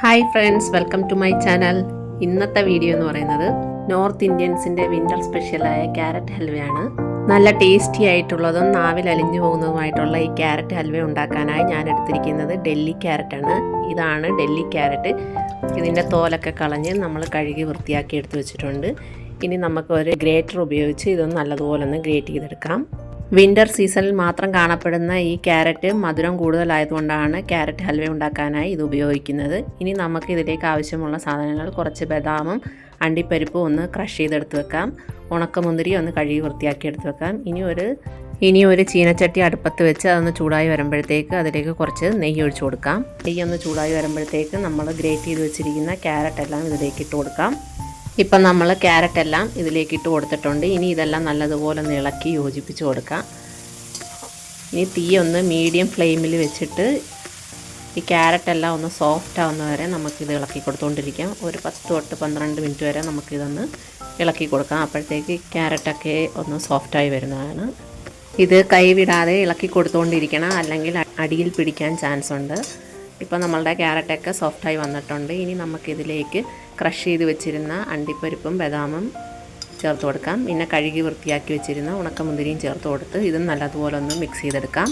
Hi friends welcome to my channel. ഇന്നത്തെ video എന്ന് പറയുന്നത് നോർത്ത് ഇന്ത്യൻസിന്റെ വിന്റർ സ്പെഷ്യലായ ക്യാരറ്റ് ഹൽവയാണ്. നല്ല ടേസ്റ്റി ആയിട്ടുള്ളതും നാവിൽ അലിഞ്ഞു പോകുന്നതുമായിട്ടുള്ള ഈ ക്യാരറ്റ് ഹൽവ ഉണ്ടാക്കാനായി ഞാൻ എടുത്തിരിക്കുന്നത് ഡൽഹി ക്യാരറ്റാണ്. ഇതാണ് ഡൽഹി ക്യാരറ്റ്. ഇതിന്റെ തോലൊക്കെ കളഞ്ഞ് നമ്മൾ കഴുകി വൃത്തിയാക്കി എടുത്തു വെച്ചിട്ടുണ്ട്. ഇനി നമുക്ക് ഒരു ഗ്രേറ്റർ ഉപയോഗിച്ച് ഇതൊന്ന് നല്ലതുപോലെ ഒന്ന് ഗ്രേറ്റ് ചെയ്തെടുക്കാം. വിന്റർ സീസണിൽ മാത്രം കാണപ്പെടുന്ന ഈ ക്യാരറ്റ് മധുരം കൂടുതലായതുകൊണ്ടാണ് ക്യാരറ്റ് ഹൽവ ഉണ്ടാക്കാനായി ഇത് ഉപയോഗിക്കുന്നത്. ഇനി നമുക്ക് ഇതിലേക്ക് ആവശ്യമുള്ള സാധനങ്ങൾ കുറച്ച് ബദാമും അണ്ടിപ്പരിപ്പും ഒന്ന് ക്രഷ് ചെയ്തെടുത്ത് വെക്കാം. ഉണക്കമുന്തിരി ഒന്ന് കഴുകി വൃത്തിയാക്കി എടുത്ത് വെക്കാം. ഇനി ഒരു ഇനി ഒരു ചീനച്ചട്ടി അടുപ്പത്ത് വെച്ച് അതൊന്ന് ചൂടായി വരുമ്പോഴത്തേക്ക് അതിലേക്ക് കുറച്ച് നെയ്യ് ഒഴിച്ചു കൊടുക്കാം. നെയ്യ് ഒന്ന് ചൂടായി വരുമ്പോഴത്തേക്ക് നമ്മൾ ഗ്രേറ്റ് ചെയ്ത് വെച്ചിരിക്കുന്ന ക്യാരറ്റ് എല്ലാം ഇതിലേക്ക് ഇട്ട് കൊടുക്കാം. ഇപ്പം നമ്മൾ ക്യാരറ്റ് എല്ലാം ഇതിലേക്ക് ഇട്ട് കൊടുത്തിട്ടുണ്ട്. ഇനി ഇതെല്ലാം നല്ലതുപോലെ ഒന്ന് ഇളക്കി യോജിപ്പിച്ച് കൊടുക്കാം. ഇനി തീ ഒന്ന് മീഡിയം ഫ്ലെയിമിൽ വെച്ചിട്ട് ഈ ക്യാരറ്റ് എല്ലാം ഒന്ന് സോഫ്റ്റ് ആവുന്ന വരെ നമുക്കിത് ഇളക്കി കൊടുത്തുകൊണ്ടിരിക്കാം ഒരു പത്ത് തൊട്ട് പന്ത്രണ്ട് മിനിറ്റ് വരെ നമുക്കിതൊന്ന് ഇളക്കി കൊടുക്കാം. അപ്പോഴത്തേക്ക് ക്യാരറ്റൊക്കെ ഒന്ന് സോഫ്റ്റായി വരുന്നതാണ്. ഇത് കൈവിടാതെ ഇളക്കി കൊടുത്തുകൊണ്ടിരിക്കണം അല്ലെങ്കിൽ അടിയിൽ പിടിക്കാൻ ചാൻസ് ഉണ്ട്. ഇപ്പോൾ നമ്മളുടെ ക്യാരറ്റൊക്കെ സോഫ്റ്റായി വന്നിട്ടുണ്ട്. ഇനി നമുക്കിതിലേക്ക് ക്രഷ് ചെയ്ത് വെച്ചിരുന്ന അണ്ടിപ്പരിപ്പും ബദാമും ചേർത്ത് കൊടുക്കാം. പിന്നെ കഴുകി വൃത്തിയാക്കി വെച്ചിരുന്ന ഉണക്കമുന്തിരിയും ചേർത്ത് കൊടുത്ത് ഇതും നല്ലതുപോലെ ഒന്ന് മിക്സ് ചെയ്തെടുക്കാം.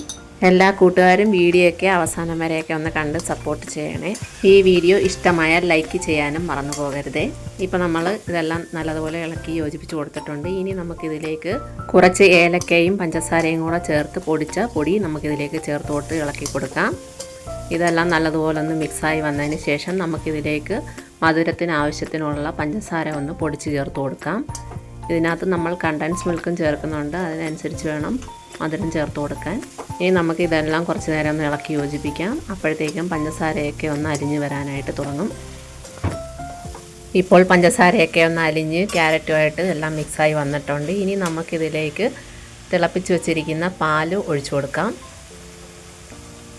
എല്ലാ കൂട്ടുകാരും വീഡിയോയൊക്കെ അവസാനം വരെയൊക്കെ ഒന്ന് കണ്ട് സപ്പോർട്ട് ചെയ്യണേ. ഈ വീഡിയോ ഇഷ്ടമായാൽ ലൈക്ക് ചെയ്യാനും മറന്നു പോകരുതേ. ഇപ്പോൾ നമ്മൾ ഇതെല്ലാം നല്ലതുപോലെ ഇളക്കി യോജിപ്പിച്ച് കൊടുത്തിട്ടുണ്ട്. ഇനി നമുക്കിതിലേക്ക് കുറച്ച് ഏലക്കയും പഞ്ചസാരയും കൂടെ ചേർത്ത് പൊടിച്ച പൊടി നമുക്കിതിലേക്ക് ചേർത്ത് കൊടുത്ത് ഇളക്കി കൊടുക്കാം. ഇതെല്ലാം നല്ലതുപോലെ ഒന്ന് മിക്സായി വന്നതിന് ശേഷം നമുക്കിതിലേക്ക് മധുരത്തിന് ആവശ്യത്തിനുള്ള പഞ്ചസാര ഒന്ന് പൊടിച്ച് ചേർത്ത് കൊടുക്കാം. ഇതിനകത്ത് നമ്മൾ കണ്ടൻസ് മിൽക്കും ചേർക്കുന്നുണ്ട്. അതിനനുസരിച്ച് വേണം മധുരം ചേർത്ത് കൊടുക്കാൻ. ഇനി നമുക്ക് ഇതെല്ലാം കുറച്ച് നേരം ഒന്ന് ഇളക്കി യോജിപ്പിക്കാം. അപ്പോഴത്തേക്കും പഞ്ചസാരയൊക്കെ ഒന്ന് അരിഞ്ഞ് വരാനായിട്ട് തുടങ്ങും. ഇപ്പോൾ പഞ്ചസാരയൊക്കെ ഒന്ന് അലിഞ്ഞ് ക്യാരറ്റുമായിട്ട് എല്ലാം മിക്സായി വന്നിട്ടുണ്ട്. ഇനി നമുക്കിതിലേക്ക് തിളപ്പിച്ച് വെച്ചിരിക്കുന്ന പാൽ ഒഴിച്ചു കൊടുക്കാം.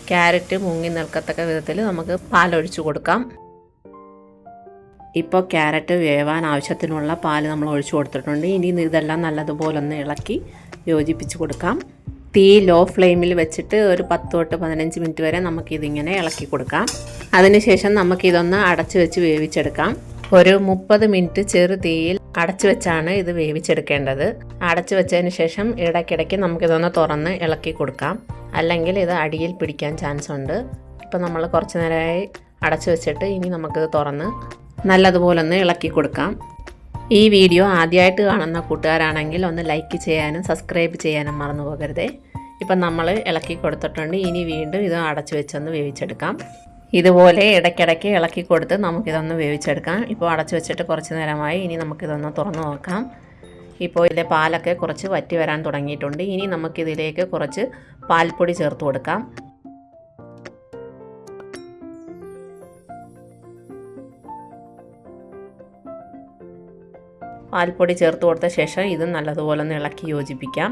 ക്യാരറ്റ് മുങ്ങി നിൽക്കത്തക്ക വിധത്തിൽ നമുക്ക് പാലൊഴിച്ചു കൊടുക്കാം. ഇപ്പോൾ ക്യാരറ്റ് വേവാൻ ആവശ്യത്തിനുള്ള പാൽ നമ്മൾ ഒഴിച്ചു കൊടുത്തിട്ടുണ്ട്. ഇനി ഇതെല്ലാം നല്ലതുപോലെ ഒന്ന് ഇളക്കി യോജിപ്പിച്ച് കൊടുക്കാം. തീ ലോ ഫ്ലെയിമിൽ വെച്ചിട്ട് ഒരു പത്ത് തൊട്ട് പതിനഞ്ച് മിനിറ്റ് വരെ നമുക്കിതിങ്ങനെ ഇളക്കി കൊടുക്കാം. അതിനുശേഷം നമുക്കിതൊന്ന് അടച്ചു വെച്ച് വേവിച്ചെടുക്കാം. ഒരു മുപ്പത് മിനിറ്റ് ചെറു തീയിൽ അടച്ചു വെച്ചാണ് ഇത് വേവിച്ചെടുക്കേണ്ടത്. അടച്ചു വെച്ചതിന് ശേഷം ഇടയ്ക്കിടയ്ക്ക് നമുക്കിതൊന്ന് തുറന്ന് ഇളക്കി കൊടുക്കാം. അല്ലെങ്കിൽ ഇത് അടിയിൽ പിടിക്കാൻ ചാൻസ് ഉണ്ട്. ഇപ്പം നമ്മൾ കുറച്ച് നേരമായി അടച്ചു വെച്ചിട്ട് ഇനി നമുക്കിത് തുറന്ന് നല്ലതുപോലെ ഒന്ന് ഇളക്കി കൊടുക്കാം. ഈ വീഡിയോ ആദ്യമായിട്ട് കാണുന്ന കൂട്ടുകാരാണെങ്കിൽ ഒന്ന് ലൈക്ക് ചെയ്യാനും സബ്സ്ക്രൈബ് ചെയ്യാനും മറന്നു പോകരുതേ. ഇപ്പം നമ്മൾ ഇളക്കി കൊടുത്തിട്ടുണ്ട്. ഇനി വീണ്ടും ഇത് അടച്ചു വെച്ചൊന്ന് വേവിച്ചെടുക്കാം. ഇതുപോലെ ഇടയ്ക്കിടയ്ക്ക് ഇളക്കി കൊടുത്ത് നമുക്കിതൊന്ന് വേവിച്ചെടുക്കാം. ഇപ്പോൾ അടച്ചു വെച്ചിട്ട് കുറച്ച് നേരമായി. ഇനി നമുക്കിതൊന്ന് തുറന്നു നോക്കാം. ഇപ്പോൾ ഇതിലെ പാലൊക്കെ കുറച്ച് വറ്റി വരാൻ തുടങ്ങിയിട്ടുണ്ട്. ഇനി നമുക്കിതിലേക്ക് കുറച്ച് പാൽപ്പൊടി ചേർത്ത് കൊടുക്കാം. പാൽപ്പൊടി ചേർത്ത് കൊടുത്ത ശേഷം ഇത് നല്ലതുപോലെ ഒന്ന് ഇളക്കി യോജിപ്പിക്കാം.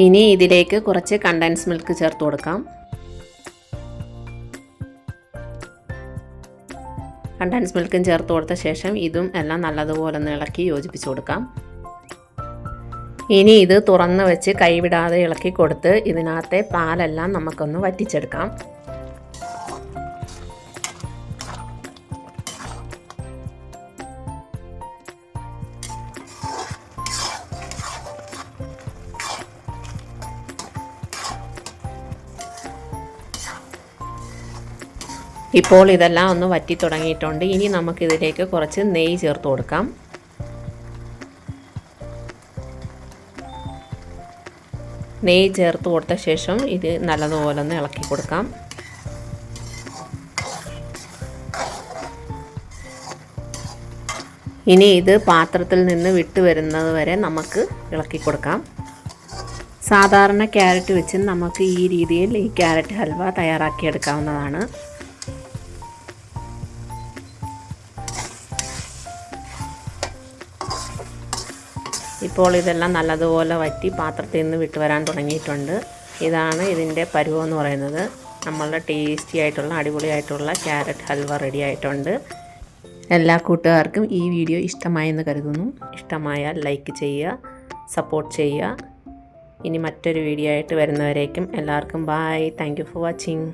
ഇനി ഇതിലേക്ക് കുറച്ച് കണ്ടൻസ് മിൽക്ക് ചേർത്ത് കൊടുക്കാം. കണ്ടൻസ് മിൽക്കും ചേർത്ത് കൊടുത്ത ശേഷം ഇതും എല്ലാം നല്ലതുപോലെ ഒന്ന് ഇളക്കി യോജിപ്പിച്ച് കൊടുക്കാം. ഇനി ഇത് തുറന്ന് വെച്ച് കൈവിടാതെ ഇളക്കി കൊടുത്ത് ഇതിനകത്തെ പാലെല്ലാം നമുക്കൊന്ന് വറ്റിച്ചെടുക്കാം. ഇപ്പോൾ ഇതെല്ലാം ഒന്ന് വറ്റി തുടങ്ങിയിട്ടുണ്ട്. ഇനി നമുക്കിതിലേക്ക് കുറച്ച് നെയ്യ് ചേർത്ത് കൊടുക്കാം. നെയ്യ് ചേർത്ത് കൊടുത്ത ശേഷം ഇത് നല്ലതുപോലെ ഒന്ന് ഇളക്കി കൊടുക്കാം. ഇനി ഇത് പാത്രത്തിൽ നിന്ന് വിട്ട് വരുന്നത് വരെ നമുക്ക് ഇളക്കി കൊടുക്കാം. സാധാരണ ക്യാരറ്റ് വെച്ച് നമുക്ക് ഈ രീതിയിൽ ഈ ക്യാരറ്റ് ഹൽവ തയ്യാറാക്കിയെടുക്കാവുന്നതാണ്. ഇപ്പോൾ ഇതെല്ലാം നല്ലതുപോലെ വറ്റി പാത്രത്തിൽ നിന്ന് വിട്ട് വരാൻ തുടങ്ങിയിട്ടുണ്ട്. ഇതാണ് ഇതിന്റെ പരുവം എന്ന് പറയുന്നത്. നമ്മളുടെ ടേസ്റ്റി ആയിട്ടുള്ള അടിപൊളിയായിട്ടുള്ള ക്യാരറ്റ് ഹൽവ റെഡി ആയിട്ടുണ്ട്. എല്ലാ കൂട്ടുകാർക്കും ഈ വീഡിയോ ഇഷ്ടമായെന്ന് കരുതുന്നു. ഇഷ്ടമായാൽ ലൈക്ക് ചെയ്യുക സപ്പോർട്ട് ചെയ്യുക. ഇനി മറ്റൊരു വീഡിയോ ആയിട്ട് വരുന്നവരേക്കും എല്ലാവർക്കും ബായ് താങ്ക് ഫോർ വാച്ചിങ്